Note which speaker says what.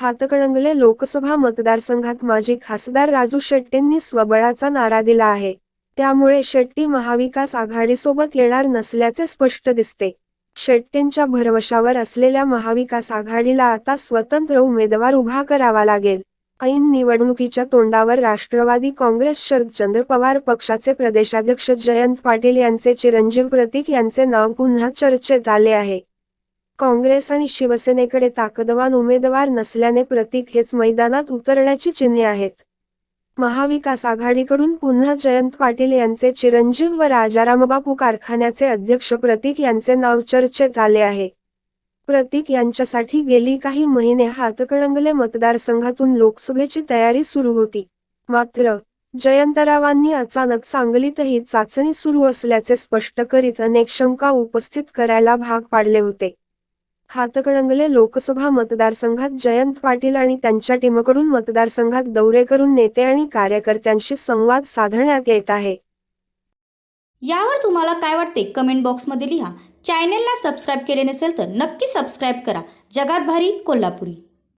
Speaker 1: हातकणंगले लोकसभा मतदारसंघात माजी खासदार राजू शेट्टींनी स्वबळाचा नारा दिला आहे. त्यामुळे शेट्टी महाविकास आघाडीसोबत येणार नसल्याचे स्पष्ट दिसते. शेट्टींच्या भरवशावर असलेल्या महाविकास आघाडीला आता स्वतंत्र उमेदवार उभा करावा लागेल. ऐन निवडणुकीच्या तोंडावर राष्ट्रवादी काँग्रेस शरदचंद्र पवार पक्षाचे प्रदेशाध्यक्ष जयंत पाटील यांचे चिरंजीव प्रतीक यांचे नाव पुन्हा चर्चेत आले आहे. काँग्रेस आणि शिवसेनेकडे ताकदवान उमेदवार नसल्याने प्रतीक हेच मैदानात उतरण्याची चिन्हे आहेत. महाविकास आघाडीकडून पुन्हा जयंत पाटील यांचे चिरंजीव व राजारामबापू कारखान्याचे अध्यक्ष प्रतीक यांचे नाव चर्चेत आले आहे. प्रतीक यांच्यासाठी गेली काही महिने हातकणंगले मतदारसंघातून लोकसभेची तयारी सुरू होती. मात्र जयंतरावांनी अचानक सांगलीतही चाचणी सुरू असल्याचे स्पष्ट करीत अनेक शंका उपस्थित करायला भाग पाडले होते. हातकणंगले लोकसभा मतदारसंघात जयंत पाटील आणि त्यांच्या टीमकडून मतदारसंघात दौरे करून नेते आणि कार्यकर्त्यांशी संवाद साधण्यात येत आहे.
Speaker 2: यावर तुम्हाला काय वाटते? कमेंट बॉक्समध्ये लिहा. चॅनेलला सबस्क्राईब केले नसेल तर नक्की सबस्क्राईब करा. जगात भारी कोल्हापुरी.